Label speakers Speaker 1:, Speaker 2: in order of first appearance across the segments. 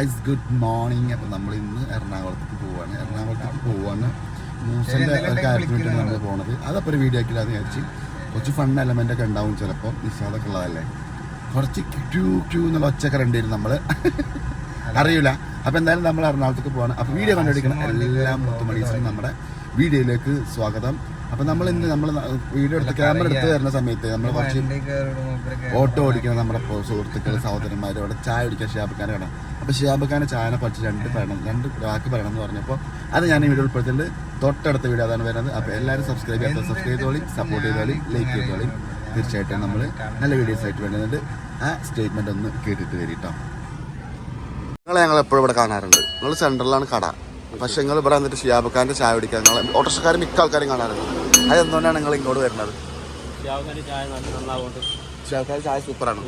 Speaker 1: Guys good morning അപ്പം നമ്മൾ ഇന്ന് എറണാകുളത്തേക്ക് പോവാണ്. എറണാകുളത്തേക്ക് പോവാണ്. ഒരു കാര്യത്തിന് വേണ്ടിയാണ് നമ്മൾ പോണത്. അതപ്പോൾ ഒരു വീഡിയോ ആക്കില്ലാന്ന് വിചാരിച്ച് കുറച്ച് ഫൺ എലമെന്റ് ഒക്കെ ഉണ്ടാവും ചിലപ്പോൾ നിസ്സാദൊക്കെ ഉള്ളതല്ലേ? കുറച്ച് ക്യൂ ക്യൂ എന്നുള്ള ഒച്ചയൊക്കെ രണ്ടുപേരും നമ്മൾ അറിയില്ല അപ്പം എന്തായാലും നമ്മൾ എറണാകുളത്തേക്ക് പോവാണ്. അപ്പോൾ വീഡിയോ കണ്ടുപിടിക്കണം. എല്ലാ മുത്തുമണീസിനും നമ്മുടെ വീഡിയോയിലേക്ക് സ്വാഗതം. അപ്പം നമ്മൾ ഇന്ന് നമ്മൾ വീഡിയോ എടുത്ത് ക്യാമറ എടുത്ത് വരുന്ന സമയത്ത് നമ്മൾ കുറച്ച് ഓട്ടോ ഓടിക്കണം നമ്മുടെ സുഹൃത്തുക്കൾ സഹോദരന്മാർ അവിടെ ചായ കുടിക്കാൻ ഷിയാബക്കാനെ കാണാം. അപ്പോൾ ഷിയാബക്കാനെ ചായനെ പഠിച്ച് രണ്ട് പറയണം രണ്ട് വാക്ക് പറയണം എന്ന് പറഞ്ഞപ്പോൾ അത് ഞാൻ ഈ വീഡിയോ ഉൾപ്പെടുത്തിയിട്ട് തൊട്ടടുത്ത വീഡിയോ അതാണ് വരുന്നത്. അപ്പോൾ എല്ലാവരും സബ്സ്ക്രൈബ് ചെയ്യാത്ത സബ്സ്ക്രൈബ് ചെയ്തോളി സപ്പോർട്ട് ചെയ്തോളി ലൈക്ക് ചെയ്തോളി. തീർച്ചയായിട്ടും നമ്മൾ നല്ല വീഡിയോസ് ആയിട്ട് വരുന്നുണ്ട്. ആ സ്റ്റേറ്റ്മെന്റ് ഒന്ന് കേട്ടിട്ട് വരും കേട്ടോ നിങ്ങളെ ഞങ്ങൾ എപ്പോഴും ഇവിടെ കാണാറുണ്ട്. നിങ്ങൾ സെൻട്രലാണ് കട. പക്ഷെ നിങ്ങൾ ഇവിടെ വന്നിട്ട് ഷിയാബക്കാരന്റെ ചായ കുടിക്കാൻ നിങ്ങൾ ഓട്ടോറിക്ഷക്കാർ മിക്ക ആൾക്കാരും കാണാറുണ്ട്. അതെന്തുകൊണ്ടാണ് നിങ്ങൾ ഇങ്ങോട്ട് വരുന്നത്?
Speaker 2: രാവിലെ ചായ
Speaker 1: സൂപ്പറാണ്.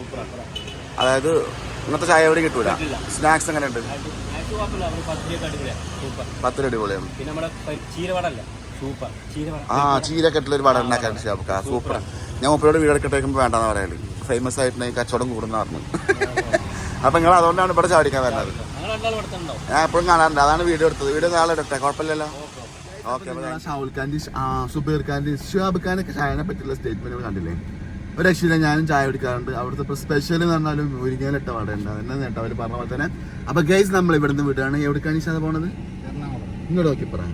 Speaker 1: അതായത് ഇന്നത്തെ ചായ എവിടെ കിട്ടൂല. സ്നാക്സ് എങ്ങനെ ഉണ്ട്
Speaker 2: പത്തിരി അടിപൊളിയാണ്.
Speaker 1: ആ ചീരക്കെട്ടിലൊരു വട ഉണ്ടാക്കാൻ ഷിയാബക്ക സൂപ്പറാണ് ഞാൻ മുപ്പരോട് വീട് എടുക്കട്ടേക്കുമ്പോൾ വേണ്ടെന്ന് പറയൽ ഫേമസ് ആയിട്ടുണ്ടെങ്കിൽ കച്ചവടം കൂടുന്ന പറഞ്ഞു അപ്പൊ നിങ്ങൾ അതുകൊണ്ടാണ് ഇവിടെ ചാടിക്കാൻ വരുന്നത്. ഞാൻ എപ്പോഴും കാണാറുണ്ട്. അതാണ് വീഡിയോ എടുത്തത്. വീഡിയോ നാളെ എടുത്തേ കുഴപ്പമില്ലല്ലോ. ഓക്കെ ഷാവുൽ ഖാന്റെ സുബൈർ ഖാന്റെ ഷിയാബ് ഖാനൊക്കെ ചായനെ പറ്റിയുള്ള സ്റ്റേറ്റ്മെന്റുകൾ കണ്ടില്ലേ? ഒരു രക്ഷയില്ല ഞാനും ചായ കുടിക്കാറുണ്ട്. അവിടുത്തെ ഇപ്പോൾ സ്പെഷ്യൽ എന്ന് പറഞ്ഞാലും മുരിങ്ങയിലിട്ട വട ഉണ്ട് അതന്നെ നേട്ടം അവർ പറഞ്ഞ പോലെ തന്നെ. അപ്പൊ ഗൈസ് നമ്മൾ ഇവിടുന്ന് വിടുകയാണ്. എവിടേക്കാണ് ഈ ശാത പോണത്? ഇങ്ങോട്ട് നോക്കി പറയാം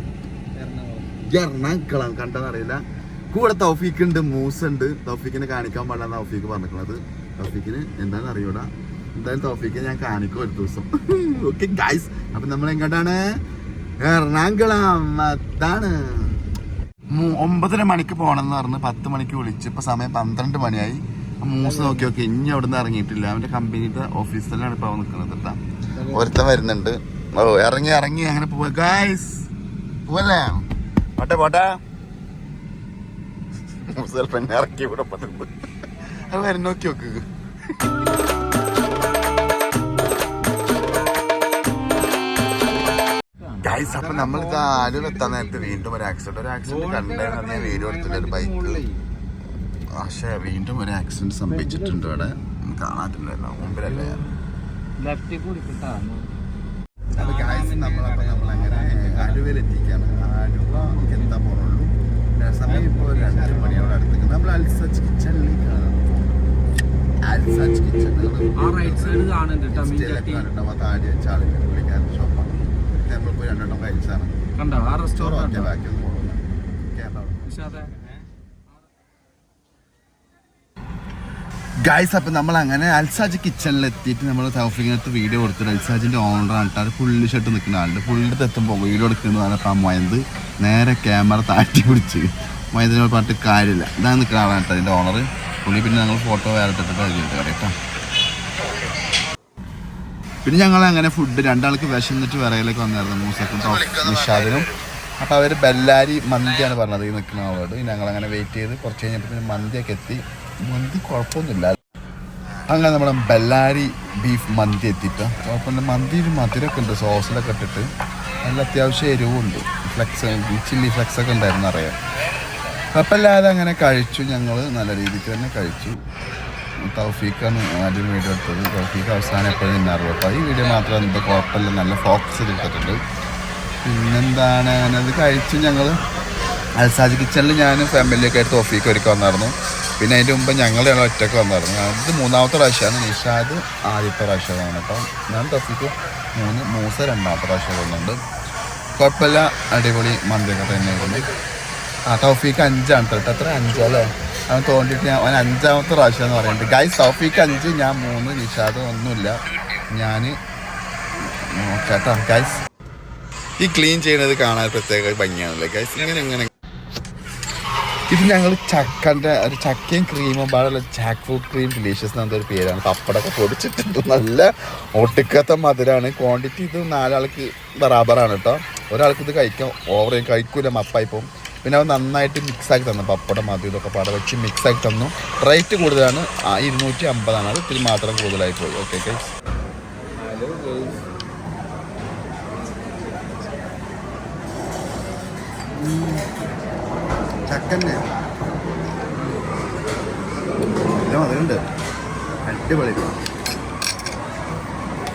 Speaker 1: എറണാകുളം. കണ്ടെന്നറിയില്ല കൂടെ തൗഫീഖ് ഉണ്ട് മൂസ് ഉണ്ട്. തൗഫീഖിനെ കാണിക്കാൻ പാടില്ല തൗഫീഖ് പറഞ്ഞിട്ടുള്ളത്. തൗഫീഖിന് എന്താണെന്ന് അറിയൂടാ. എന്തായാലും തോഫിക്ക് ഞാൻ കാണിക്കും ഒരു ദിവസം. ഓക്കെ ഗൈസ് അപ്പൊ നമ്മൾ എങ്ങോട്ടാണ്? എറണാകുളം. അതാണ്. ഒമ്പതര മണിക്ക് പോകണമെന്ന് പറഞ്ഞ് പത്ത് മണിക്ക് വിളിച്ച്. ഇപ്പൊ സമയം പന്ത്രണ്ട് മണിയായി. മൂസ് നോക്കി നോക്കി. ഇനി അവിടെ നിന്ന് ഇറങ്ങിയിട്ടില്ല. അവന്റെ കമ്പനിയുടെ തന്നെയാണ് ഇപ്പൊ നിൽക്കുന്നത് കേട്ടാ. ഒരുത്തൻ വരുന്നുണ്ട്. ഓ ഇറങ്ങി ഇറങ്ങി. അങ്ങനെ പോവാ. ഗൈസ് പോവല്ലേ? പോട്ടെ പോട്ടെ. എന്നെ ഇറക്കി ഇവിടെ വരുന്ന അത് വരും. നോക്കി. ഗൈസ് അപ്പൊ നമ്മൾ ആരും എത്താൻ നേരത്തെ വീണ്ടും ഒരു ആക്സിഡന്റ് ഒരു ആക്സിഡന്റ് കണ്ടായിരുന്നു ഞാൻ വീഡിയോ എടുത്തിട്ട് ഒരു ബൈക്ക് പക്ഷേ വീണ്ടും ഒരു ആക്സിഡന്റ് സംഭവിച്ചിട്ടുണ്ട് ഇവിടെ. കാണാത്തില്ലല്ലോ മുമ്പിലല്ലേ? അപ്പൊ ഗായ്സ് നമ്മളപ്പോ നമ്മളങ്ങനെ ആലുവയിലെത്തിക്കാണ് ആലുവ നമുക്ക് എന്താ പോണുള്ളൂ. സമയം ഇപ്പോൾ രണ്ട് മണിയോടെ അടുത്തേക്ക്. നമ്മൾ അൽസച്ച് കിച്ചണിലേക്കാണ് അൽസച്ച് കിച്ചൺ
Speaker 2: ആ റൈറ്റ് സൈഡ് കാണുന്നുണ്ട് കേട്ടോ
Speaker 1: പുള്ളിക്കാരന്റെ ഷോപ്പാണ് നമ്മൾ പോയി രണ്ടെണ്ണം കഴിച്ചാണ്
Speaker 2: കണ്ടോ? ആ
Speaker 1: റെസ്റ്റോറന്റ് ഗായ്സ് അപ്പം നമ്മൾ അങ്ങനെ അൽസാജ് കിച്ചണിൽ എത്തിയിട്ട് നമ്മൾ സൗഫിങ്ങിനകത്ത് വീഡിയോ കൊടുത്തിട്ട് അൽസാജിന്റെ ഓണറാണ് കേട്ടോ. പുള്ളി ഷർട്ട് നിൽക്കുന്ന ആളുടെ പുള്ളിയുടെ എത്തുമ്പോൾ വീഡിയോ എടുക്കുന്നത് പറഞ്ഞപ്പോൾ ആ മയന്ത്. നേരെ ക്യാമറ താറ്റി പിടിച്ച്. മയന്തിനോട് പറഞ്ഞിട്ട് കാര്യമില്ല. ഇതാണ് നിൽക്കുന്ന ആളാണ് കേട്ടോ അതിന്റെ ഓണർ പുള്ളി പിന്നെ ഞങ്ങൾ ഫോട്ടോ വേറെ ഇട്ടിട്ട് കഴിഞ്ഞിട്ട് കേട്ടോ. പിന്നെ ഞങ്ങൾ അങ്ങനെ ഫുഡ് രണ്ടാൾക്ക് വിശന്നിട്ട് വിറയിലേക്ക് വന്നായിരുന്നു. മൂസക്കും നിഷാദിനും. അപ്പോൾ അവർ ബെല്ലാരി മന്തിയാണ് പറഞ്ഞത്. ഈ നിൽക്കുന്ന ആളോട് ഞങ്ങൾ അങ്ങനെ വെയിറ്റ് ചെയ്ത് കുറച്ച് കഴിഞ്ഞപ്പോൾ പിന്നെ മന്തിയൊക്കെ എത്തി. മന്തി കുഴപ്പമൊന്നുമില്ല. അങ്ങനെ നമ്മുടെ ബെല്ലാരി ബീഫ് മന്തി എത്തിയിട്ട്. കുഴപ്പമില്ല മന്തിയിൽ മധുരമൊക്കെ ഉണ്ട്. സോസിലൊക്കെ ഇട്ടിട്ട്. നല്ല അത്യാവശ്യം എരിവുണ്ട്. ഫ്ലെക്സ് ചില്ലി ഫ്ലെക്സ് ഒക്കെ ഉണ്ടായിരുന്നു അറിയാം. അല്ലാതെ അങ്ങനെ കഴിച്ചു. ഞങ്ങൾ നല്ല രീതിക്ക് തന്നെ കഴിച്ചു. തൗഫീഖാണ് ആദ്യം വീഡിയോ എടുത്തത്. തൗഫീഖ് അവസാനം എപ്പോഴും നിന്നാറുള്ളൂ അപ്പോൾ ഈ വീഡിയോ മാത്രം എന്താ കുഴപ്പമില്ല. നല്ല ഫോക്കസ് ചെയ്തിട്ടുണ്ട് പിന്നെന്താണ്? അത് കഴിച്ച്. ഞങ്ങൾ അൽസാജ് കിച്ചണിൽ ഞാൻ ഫാമിലിയൊക്കെ ആയിട്ട് തൗഫീഖ് ഒരുക്കി വന്നായിരുന്നു. പിന്നെ അതിന്റെ മുമ്പ് ഞങ്ങളുടെ ഒറ്റയ്ക്ക് വന്നായിരുന്നു. അത് മൂന്നാമത്തെ പ്രാവശ്യമാണ്. നിഷാദ് ആദ്യത്തെ പ്രാവശ്യമാണ്. അപ്പം ഞാൻ തൗഫീഖ് മൂന്ന് മൂസ രണ്ടാമത്തെ പ്രാവശ്യം വന്നിട്ടുണ്ട്. കുഴപ്പമില്ല. അടിപൊളി മന്തിയൊക്കെ തന്നെയായിരുന്നു. ആ തൗഫീഖ് അഞ്ചാണ്. കേട്ടോ എത്ര? അഞ്ചല്ലേ അവൻ തോന്നിയിട്ട് ഞാൻ അവൻ അഞ്ചാമത്തെ പ്രാവശ്യം എന്ന് പറയുന്നുണ്ട്. ഗൈസ് തൗഫീഖ് അഞ്ച് ഞാൻ മൂന്ന് നിഷാദ് ഒന്നുമില്ല. ഞാൻ കേട്ടോ ഗൈസ് ഈ ക്ലീൻ ചെയ്യുന്നത് കാണാൻ പ്രത്യേക ഭംഗിയാണല്ലേ ഗൈസ് ഇങ്ങനെ ഇങ്ങനെ ഇത് ഞങ്ങൾ ചക്കന്റെ ഒരു ചക്കയും ക്രീമും പാടുള്ള ജാക്ക് ഫ്രൂട്ട് ക്രീം ഡിലീഷ്യസ് എന്ന ഒരു പേരാണ്. പപ്പടൊക്കെ പൊടിച്ചിട്ടുണ്ട്. നല്ല ഒട്ടിക്കാത്ത മധുരമാണ് ക്വാണ്ടിറ്റി ഇത് നാലാൾക്ക് ബറാബറാണ് കേട്ടോ. ഒരാൾക്ക് ഇത് കഴിക്കാം ഓവർ കഴിക്കൂല മപ്പായിപ്പം പിന്നെ അവൻ നന്നായിട്ട് മിക്സ് ആക്കി തന്നു. പപ്പടം മതി ഇതൊക്കെ പാടെ വെച്ച് മിക്സ് ആക്കി തന്നു. റേറ്റ് കൂടുതലാണ്. ഇരുന്നൂറ്റി അമ്പതാണ് അത് ഇത്തിരി മാത്രം കൂടുതലായി പോയി. ഓക്കെ ഓക്കെ നല്ല മധുരമുണ്ട് അടിപൊളി.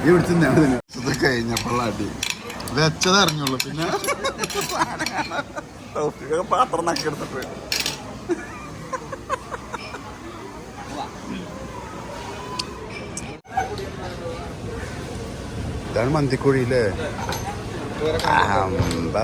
Speaker 1: ഈ പിടിച്ച് ഇത് കഴിഞ്ഞപ്പോൾ അടി വെച്ചത് അറിഞ്ഞുള്ളൂ. പിന്നെ പാത്രം നക്കി എടുത്തിട്ട്. ഇതാണ് മന്തിക്കുഴിയില്ലേ അമ്പ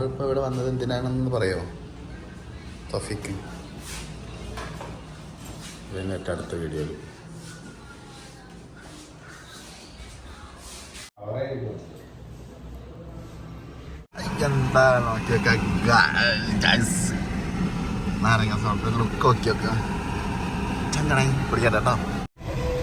Speaker 1: സാറ് ഇപ്പൊ ഇവിടെ വന്നത് എന്തിനാണെന്ന് പറയോ? തൊഫിക്ക്. ഇതിനൊക്കെ അടുത്ത വീഡിയോയിൽ എന്താ നോക്കിയൊക്കെ നാരങ്ങ സോപ്പ് ലുക്ക് നോക്കിയൊക്കെ ചങ്ങണേ പിടിക്കട്ടെ. കേട്ടോ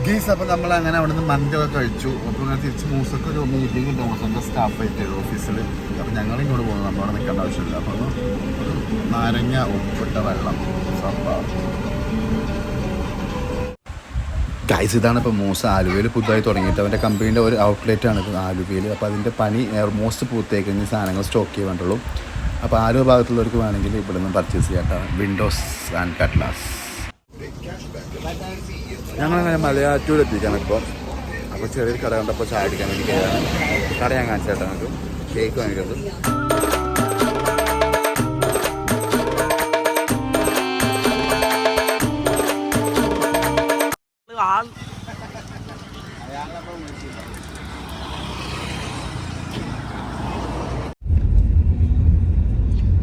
Speaker 1: ഗീസ് അപ്പോൾ നമ്മൾ അങ്ങനെ അവിടുന്ന് മന്തിയൊക്കെ കഴിച്ചു. അപ്പോൾ ഇങ്ങനെ തിരിച്ച് മൂസൊക്കെ ഒരു മീറ്റിംഗ് ഉണ്ട് മൂസന്റെ സ്റ്റാഫ് ആയിട്ട് ഓഫീസിൽ അപ്പോൾ ഞങ്ങൾ ഇങ്ങോട്ട് പോകുന്നു. നമ്മളവിടെ നിൽക്കേണ്ട ആവശ്യമില്ല. അപ്പോൾ നാരങ്ങ ഉപ്പിട്ട വെള്ളം. സംഭവം ഗൈസ് ഇതാണ് ഇപ്പോൾ മൂസ ആലുവയിൽ പുതുതായി തുടങ്ങിയിട്ട്. അവന്റെ കമ്പനിയുടെ ഒരു ഔട്ട്ലെറ്റ് ആണ് ആലുവയിൽ അപ്പോൾ അതിന്റെ പണി മോസ്റ്റ് പൂർത്തിയാക്കി സാധനങ്ങൾ സ്റ്റോക്ക് ചെയ്യാൻ വേണ്ടുള്ളൂ അപ്പോൾ ആലുവ ഭാഗത്തുള്ളവർക്ക് വേണമെങ്കിൽ ഇവിടെ നിന്ന് പർച്ചേസ് ചെയ്യാട്ടാണ് വിൻഡോസ് ആൻഡ് കട്ട്ലാസ് ഞങ്ങളങ്ങനെ മലയാറ്റൂർ എത്തിക്കാണ് ഇപ്പോൾ അപ്പോൾ ചെറിയൊരു കട കണ്ടപ്പോൾ ചായ അടിക്കാൻ വേണ്ടി കട ഞാൻ കാണിച്ചു കേട്ടോ. നമുക്ക് കേക്ക് വാങ്ങിക്കുന്നത്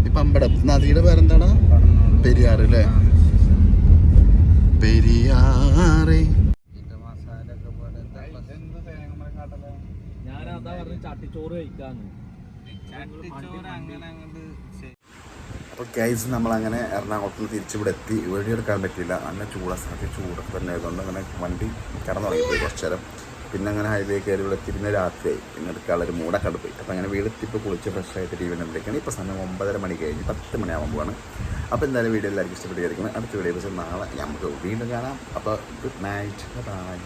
Speaker 1: ഇപ്പം അമ്പടം നദിയുടെ പേരെന്താണ്? പെരിയാറ് അല്ലേ? പെരിയാറ്. അപ്പോൾ ഗൈസ് നമ്മളങ്ങനെ എറണാകുളത്ത് നിന്ന് തിരിച്ചിവിടെ എത്തി വീഡിയോ എടുക്കാൻ പറ്റിയില്ല. നല്ല ചൂടാ. സാധ്യത ചൂടൊക്കെ തന്നെ. ആയതുകൊണ്ട് അങ്ങനെ വണ്ടി കിടന്നു തുടങ്ങിപ്പോയി കുറച്ചു നേരം. പിന്നെ അങ്ങനെ ഹൈവേ കയറി ഇവിടെ എത്തി പിന്നെ രാത്രിയായി പിന്നെ എടുക്കാനുള്ള ഒരു മൂടൊക്കെ പോയി. അപ്പോൾ അങ്ങനെ വീടെത്തിപ്പോൾ കുളിച്ച് ഫ്രഷ് ആയിട്ട് കണ്ടിരിക്കുകയാണ്. ഇപ്പോൾ സമയം ഒമ്പതര മണി കഴിഞ്ഞ് പത്ത് മണിയാകുമ്പോഴാണ് അപ്പോൾ എന്തായാലും വീഡിയോ എല്ലാവർക്കും ഇഷ്ടപ്പെട്ടിരിക്കണം അടുത്ത വീഡിയോ നാളെ നമുക്ക് വീണ്ടും കാണാം. അപ്പോൾ ഗുഡ് നൈറ്റ് ബൈ